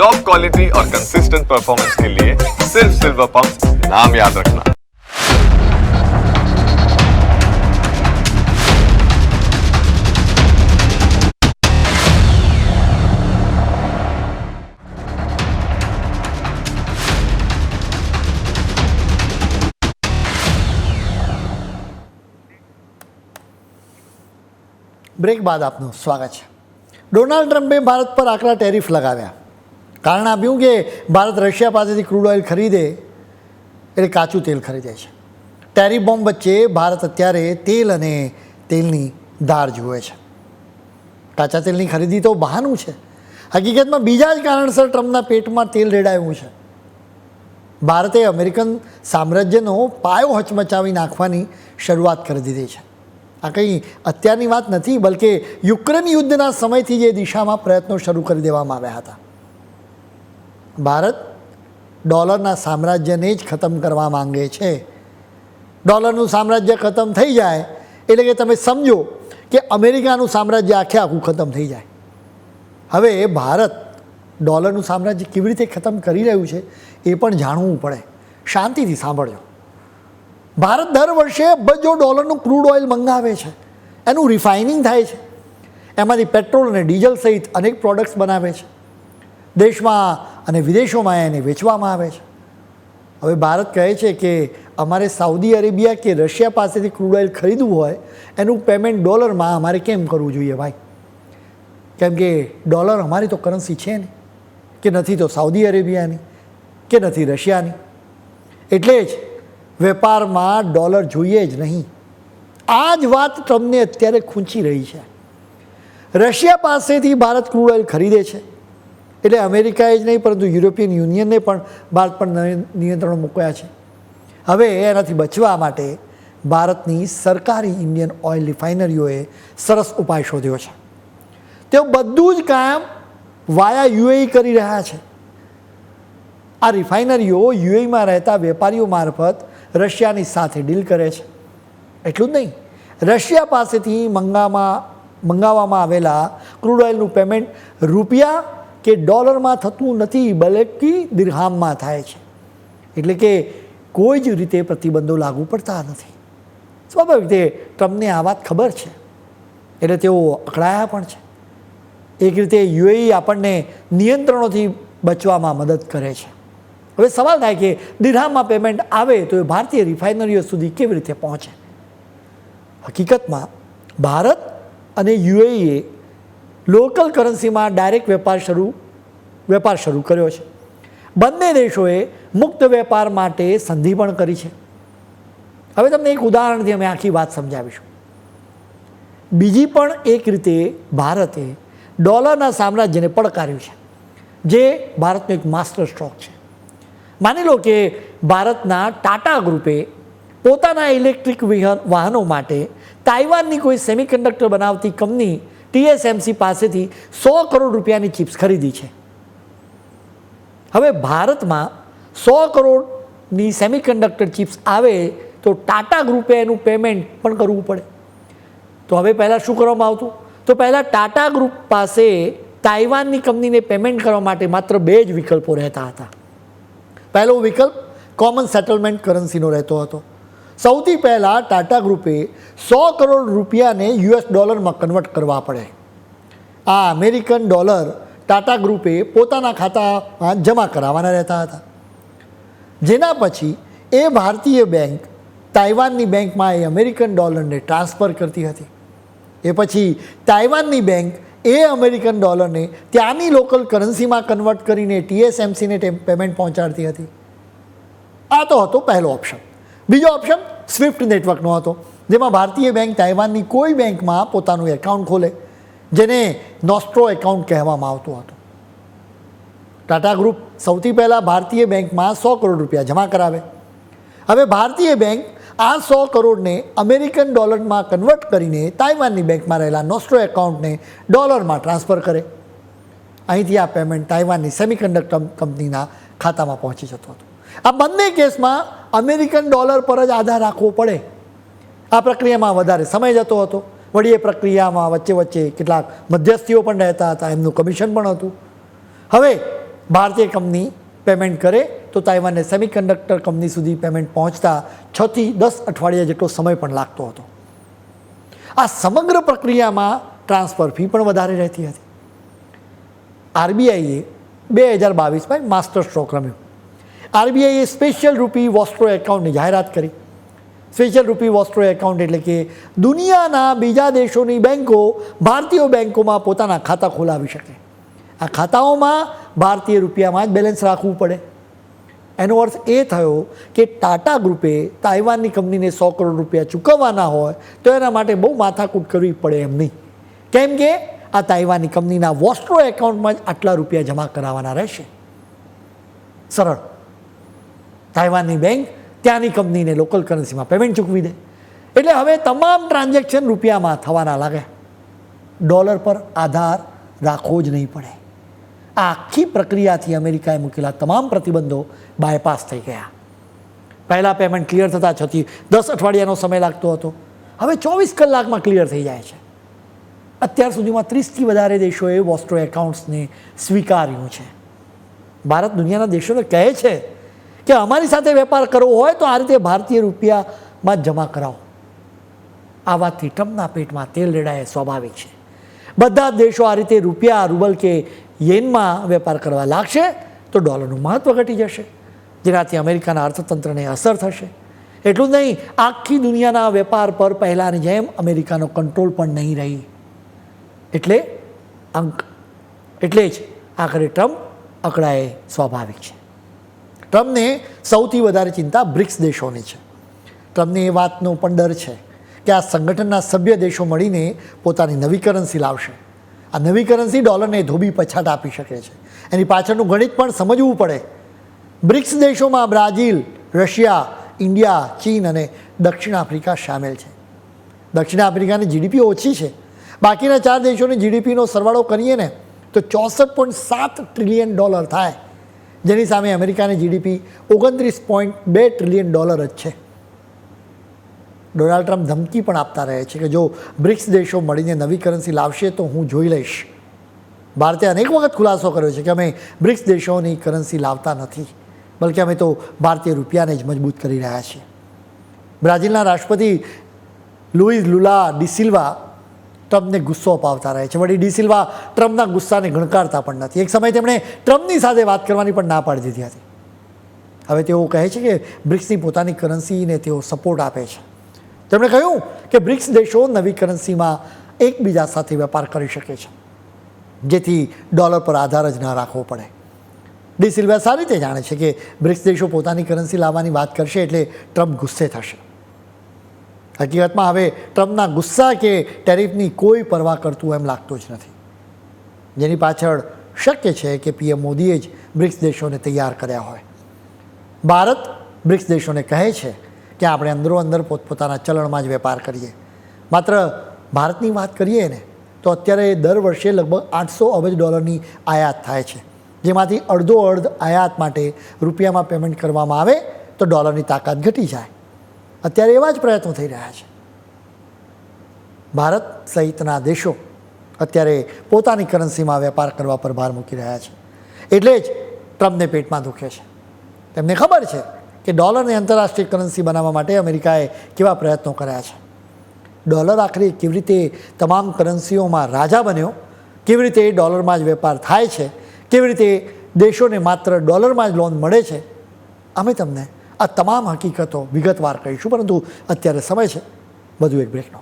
Top quality और consistent performance के लिए सिर्फ सिल्वर पंप नाम याद रखना બ્રેક બાદ આપનું સ્વાગત છે ડોનાલ્ડ ટ્રમ્પે ભારત પર આકરા ટેરિફ લગાવ્યા કારણ આપ્યું કે ભારત રશિયા પાસેથી ક્રૂડ ઓઇલ ખરીદે, એટલે કાચું તેલ ખરીદે છે. ટેરી બોમ્બ વચ્ચે ભારત અત્યારે તેલ અને તેલની ધાર જુએ છે. કાચા તેલની ખરીદી તો બહાનું છે. હકીકતમાં બીજા જ કારણસર ટ્રમ્પના પેટમાં તેલ રેડાયું છે. ભારતે અમેરિકન સામ્રાજ્યનો પાયો હચમચાવી નાખવાની શરૂઆત કરી દીધી છે. આ કંઈ અત્યારની વાત નથી, બલકે યુક્રેન યુદ્ધના સમયથી જે દિશામાં પ્રયત્નો શરૂ કરી દેવામાં આવ્યા હતા. ભારત ડોલરના સામ્રાજ્યને જ ખતમ કરવા માંગે છે. ડોલરનું સામ્રાજ્ય ખતમ થઈ જાય એટલે કે તમે સમજો કે અમેરિકાનું સામ્રાજ્ય આખે આખું ખતમ થઈ જાય. હવે ભારત ડોલરનું સામ્રાજ્ય કેવી રીતે ખતમ કરી રહ્યું છે એ પણ જાણવું પડે. શાંતિથી સાંભળજો. ભારત દર વર્ષે અબજો ડોલરનું ક્રૂડ ઓઇલ મંગાવે છે. એનું રિફાઇનિંગ થાય છે. એમાંથી પેટ્રોલ અને ડીઝલ સહિત અનેક પ્રોડક્ટ્સ બનાવે છે. દેશમાં અને વિદેશોમાં એને વેચવામાં આવે છે. હવે ભારત કહે છે કે અમારે સાઉદી અરેબિયા કે રશિયા પાસેથી ક્રૂડ ઓઇલ ખરીદવું હોય, એનું પેમેન્ટ ડોલરમાં અમારે કેમ કરવું જોઈએ ભાઈ? કેમ કે ડોલર અમારી તો કરન્સી છે ને, કે નથી તો સાઉદી અરેબિયાની, કે નથી રશિયાની. એટલે જ વેપારમાં ડોલર જોઈએ જ નહીં. આ જ વાત ટ્રમ્પને અત્યારે ખૂંચી રહી છે. રશિયા પાસેથી ભારત ક્રૂડ ઓઇલ ખરીદે છે. એટલે અમેરિકાએ જ નહીં, પરંતુ યુરોપિયન યુનિયને પણ ભારત પર નિયંત્રણો મૂક્યા છે. હવે એનાથી બચવા માટે ભારતની સરકારી ઇન્ડિયન ઓઇલ રિફાઇનરીઓએ સરસ ઉપાય શોધ્યો છે. તેઓ બધું જ કામ વાયા યુએઈ કરી રહ્યા છે. આ રિફાઇનરીઓ યુએઈમાં રહેતા વેપારીઓ મારફત રશિયાની સાથે ડીલ કરે છે. એટલું જ નહીં, રશિયા પાસેથી મંગામાં મંગાવવામાં આવેલા ક્રૂડ ઓઇલનું પેમેન્ટ રૂપિયા કે ડોલરમાં થતું નથી બલેકી દિરહામમાં થાય છે. એટલે કે કોઈ જ રીતે પ્રતિબંધો લાગુ પડતા નથી. સ્વાભાવિક રીતે ટ્રમ્પને આ વાત ખબર છે. એટલે તેઓ અકળાયા પણ છે. એક રીતે યુએઈ આપણને નિયંત્રણોથી બચવામાં મદદ કરે છે. હવે સવાલ થાય કે દિરહામમાં પેમેન્ટ આવે તો એ ભારતીય રિફાઇનરીઓ સુધી કેવી રીતે પહોંચે? હકીકતમાં ભારત અને યુએઈએ લોકલ કરન્સીમાં ડાયરેક્ટ વેપાર શરૂ વેપાર શરૂ કર્યો છે. બંને દેશોએ મુક્ત વેપાર માટે સંધિ પણ કરી છે. હવે તમને એક ઉદાહરણથી અમે આખી વાત સમજાવીશું. બીજી પણ એક રીતે ભારતે ડોલરના સામ્રાજ્યને પડકાર્યું છે, જે ભારતનો એક માસ્ટર સ્ટ્રોક છે. માની લો કે ભારતના ટાટા ગ્રુપે પોતાના ઇલેક્ટ્રિક વિહન- માટે તાઇવાનની કોઈ સેમિકન્ડક્ટર બનાવતી કંપની ટીએસએમસી પાસેથી સો કરોડ રૂપિયાની ચિપ્સ ખરીદી છે. હવે ભારતમાં સો કરોડની સેમિકન્ડક્ટર ચિપ્સ આવે તો ટાટા ગ્રુપે એનું પેમેન્ટ પણ કરવું પડે. તો હવે પહેલાં શું કરવામાં આવતું? તો પહેલાં ટાટા ગ્રુપ પાસે તાઇવાનની કંપનીને પેમેન્ટ કરવા માટે માત્ર બે જ વિકલ્પો રહેતા હતા. પહેલો વિકલ્પ કોમન સેટલમેન્ટ કરન્સીનો રહેતો હતો. સૌથી પહેલાં ટાટા ગ્રુપે સો કરોડ રૂપિયાને યુએસ ડોલરમાં કન્વર્ટ કરવા પડે. આ અમેરિકન ડોલર ટાટા ગ્રુપે પોતાના ખાતામાં જમા કરાવવાના રહેતા હતા. જેના પછી એ ભારતીય બેંક તાઇવાનની બેંકમાં એ અમેરિકન ડોલરને ટ્રાન્સફર કરતી હતી. એ પછી તાઇવાનની બેંક એ અમેરિકન ડોલરને ત્યાંની લોકલ કરન્સીમાં કન્વર્ટ કરીને ટીએસએમસીને પેમેન્ટ પહોંચાડતી હતી. આ તો હતો પહેલો ઓપ્શન. બીજો ઓપ્શન સ્વિફ્ટ નેટવર્કનો હતો, જેમાં ભારતીય બેંક તાઇવાનની કોઈ બેંકમાં પોતાનું એકાઉન્ટ ખોલે, જેને નોસ્ટ્રો એકાઉન્ટ કહેવામાં આવતું હતું. ટાટા ગ્રુપ સૌથી પહેલાં ભારતીય બેંકમાં સો કરોડ રૂપિયા જમા કરાવે. હવે ભારતીય બેંક આ સો કરોડને અમેરિકન ડોલરમાં કન્વર્ટ કરીને તાઇવાનની બેંકમાં રહેલા નોસ્ટ્રો એકાઉન્ટને ડોલરમાં ટ્રાન્સફર કરે. અહીંથી આ પેમેન્ટ તાઇવાનની સેમિકન્ડક્ટર કંપનીના ખાતામાં પહોંચી જતો હતો. આ બંને કેસમાં અમેરિકન ડોલર પર જ આધાર રાખવો પડે. આ પ્રક્રિયામાં વધારે સમય જતો હતો. વળી એ પ્રક્રિયામાં વચ્ચે વચ્ચે કેટલાક મધ્યસ્થીઓ પણ રહેતા હતા, એમનું કમિશન પણ હતું. હવે ભારતીય કંપની પેમેન્ટ કરે તો તાઇવાનને સેમિકન્ડક્ટર કંપની સુધી પેમેન્ટ પહોંચતા છથી દસ અઠવાડિયા જેટલો સમય પણ લાગતો હતો. આ સમગ્ર પ્રક્રિયામાં ટ્રાન્સફર ફી પણ વધારે રહેતી હતી. આરબીઆઈએ બે હજાર બાવીસમાં માસ્ટર સ્ટ્રોક રમ્યું. આરબીઆઈએ સ્પેશિયલ રૂપી વોસ્ટ્રો એકાઉન્ટની જાહેરાત કરી. સ્પેશિયલ રૂપી વોસ્ટ્રો એકાઉન્ટ એટલે કે દુનિયાના બીજા દેશોની બેન્કો ભારતીય બેન્કોમાં પોતાના ખાતા ખોલાવી શકે. આ ખાતાઓમાં ભારતીય રૂપિયામાં જ બેલેન્સ રાખવું પડે. એનો અર્થ એ થયો કે ટાટા ગ્રુપે તાઇવાનની કંપનીને સો કરોડ રૂપિયા ચૂકવવાના હોય તો એના માટે બહુ માથાકૂટ કરવી પડે એમ નહીં. કેમ કે આ તાઇવાનની કંપનીના વોસ્ટ્રો એકાઉન્ટમાં જ આટલા રૂપિયા જમા કરાવવાના રહેશે. સરળ. તાઇવાનની બેંક ત્યાંની કંપનીને લોકલ કરન્સીમાં પેમેન્ટ ચૂકવી દે. એટલે હવે તમામ ટ્રાન્ઝેક્શન રૂપિયામાં થવાના લાગે. ડોલર પર આધાર રાખવો જ નહીં પડે. આ આખી પ્રક્રિયાથી અમેરિકાએ મૂકેલા તમામ પ્રતિબંધો બાયપાસ થઈ ગયા. પહેલાં પેમેન્ટ ક્લિયર થતાં છતી દસ અઠવાડિયાનો સમય લાગતો હતો. હવે ચોવીસ કલાકમાં ક્લિયર થઈ જાય છે. અત્યાર સુધીમાં ત્રીસથી વધારે દેશોએ વોસ્ટ્રો એકાઉન્ટ્સને સ્વીકાર્યું છે. ભારત દુનિયાના દેશોને કહે છે કે અમારી સાથે વેપાર કરવો હોય તો આ રીતે ભારતીય રૂપિયામાં જમા કરાવો. આ વાતથી પેટમાં તેલ રેડાય સ્વાભાવિક છે. બધા જ દેશો આ રીતે રૂપિયા, રૂબલ કે યેનમાં વેપાર કરવા લાગશે તો ડોલરનું મહત્ત્વ ઘટી જશે. જેનાથી અમેરિકાના અર્થતંત્રને અસર થશે. એટલું જ નહીં, આખી દુનિયાના વેપાર પર પહેલાંની જેમ અમેરિકાનો કંટ્રોલ પણ નહીં રહી. એટલે અંક. એટલે જ આખરે ટ્રમ્પ અકળાએ સ્વાભાવિક છે. ટ્રમ્પને સૌથી વધારે ચિંતા બ્રિક્સ દેશોની છે. ટ્રમ્પને એ વાતનો પણ ડર છે કે આ સંગઠનના સભ્ય દેશો મળીને પોતાની નવી કરન્સી લાવશે. આ નવી કરન્સી ડોલરને ધોબી પછાટ આપી શકે છે. એની પાછળનું ગણિત પણ સમજવું પડે. બ્રિક્સ દેશોમાં બ્રાઝિલ, રશિયા, ઇન્ડિયા, ચીન અને દક્ષિણ આફ્રિકા સામેલ છે. દક્ષિણ આફ્રિકાની જીડીપી ઓછી છે. બાકીના ચાર દેશોની જીડીપીનો સરવાળો કરીએ ને તો ચોસઠ પોઈન્ટ સાત ટ્રિલિયન ડોલર થાય. જેની સામે અમેરિકાની જીડીપી ઓગણત્રીસ પોઈન્ટ બે ટ્રિલિયન ડોલર જ છે. ડોનાલ્ડ ટ્રમ્પ ધમકી પણ આપતા રહે છે કે જો બ્રિક્સ દેશો મળીને નવી કરન્સી લાવશે તો હું જોઈ લઈશ. ભારતે અનેક વખત ખુલાસો કર્યો છે કે અમે બ્રિક્સ દેશોની કરન્સી લાવતા નથી, બલકે અમે તો ભારતીય રૂપિયાને જ મજબૂત કરી રહ્યા છીએ. બ્રાઝિલના રાષ્ટ્રપતિ લુઈઝ લુલા ડિસિલ્વા ટ્રમ્પને ગુસ્સો અપાવતા રહે છે. વળી ડિસિલ્વા ટ્રમ્પના ગુસ્સાને ગણકારતા પણ નથી. એક સમયે તેમણે ટ્રમ્પની સાથે વાત કરવાની પણ ના પાડી દીધી હતી. હવે તેઓ કહે છે કે બ્રિક્સની પોતાની કરન્સીને તેઓ સપોર્ટ આપે છે. તેમણે કહ્યું કે બ્રિક્સ દેશો નવી કરન્સીમાં એકબીજા સાથે વેપાર કરી શકે છે. જેથી ડોલર પર આધાર જ ન રાખવો પડે. ડી સિલ્વા સારી રીતે જાણે છે કે બ્રિક્સ દેશો પોતાની કરન્સી લાવવાની વાત કરશે એટલે ટ્રમ્પ ગુસ્સે થશે. હકીકતમાં હવે ટ્રમ્પના ગુસ્સા કે ટેરિફની કોઈ પરવા કરતું એમ લાગતું જ નથી. જેની પાછળ શક્ય છે કે પીએમ મોદીએ જ બ્રિક્સ દેશોને તૈયાર કર્યા હોય. ભારત બ્રિક્સ દેશોને કહે છે કે આપણે અંદરો અંદર પોતપોતાના ચલણમાં જ વેપાર કરીએ. માત્ર ભારતની વાત કરીએ ને, તો અત્યારે દર વર્ષે લગભગ આઠસો અબજ ડોલરની આયાત થાય છે. જેમાંથી અડધો અડધ આયાત માટે રૂપિયામાં પેમેન્ટ કરવામાં આવે તો ડોલરની તાકાત ઘટી જાય. અત્યારે એવા જ પ્રયત્નો થઈ રહ્યા છે. ભારત સહિતના દેશો અત્યારે પોતાની કરન્સીમાં વેપાર કરવા પર ભાર મૂકી રહ્યા છે. એટલે જ ટ્રમ્પને પેટમાં દુખે છે. તેમને ખબર છે કે ડોલરને આંતરરાષ્ટ્રીય કરન્સી બનાવવા માટે અમેરિકાએ કેવા પ્રયત્નો કર્યા છે. ડોલર આખરે કેવી રીતે તમામ કરન્સીઓમાં રાજા બન્યો, કેવી રીતે ડોલરમાં જ વેપાર થાય છે, કેવી રીતે દેશોને માત્ર ડોલરમાં જ લોન મળે છે, અમે તમને આ તમામ હકીકતો વિગતવાર કહીશું પરંતુ અત્યારે સમય છે. વધુ એક બ્રેકનો